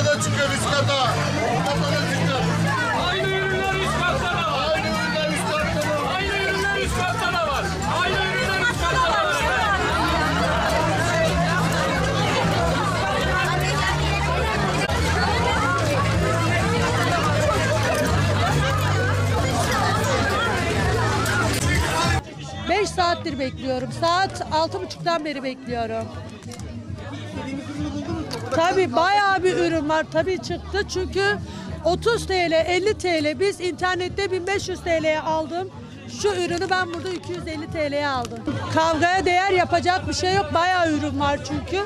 katta da çıkıyor üst kata. Üst da çıkıyor. Saattir bekliyorum. Saat altı buçuktan beri bekliyorum. Tabii bayağı bir ürün var. Tabii çıktı çünkü 30 TL, 50 TL. Biz internette 1500 TL'ye aldım. Şu ürünü ben burada 250 TL'ye aldım. Kavgaya değer yapacak bir şey yok. Bayağı ürün var çünkü.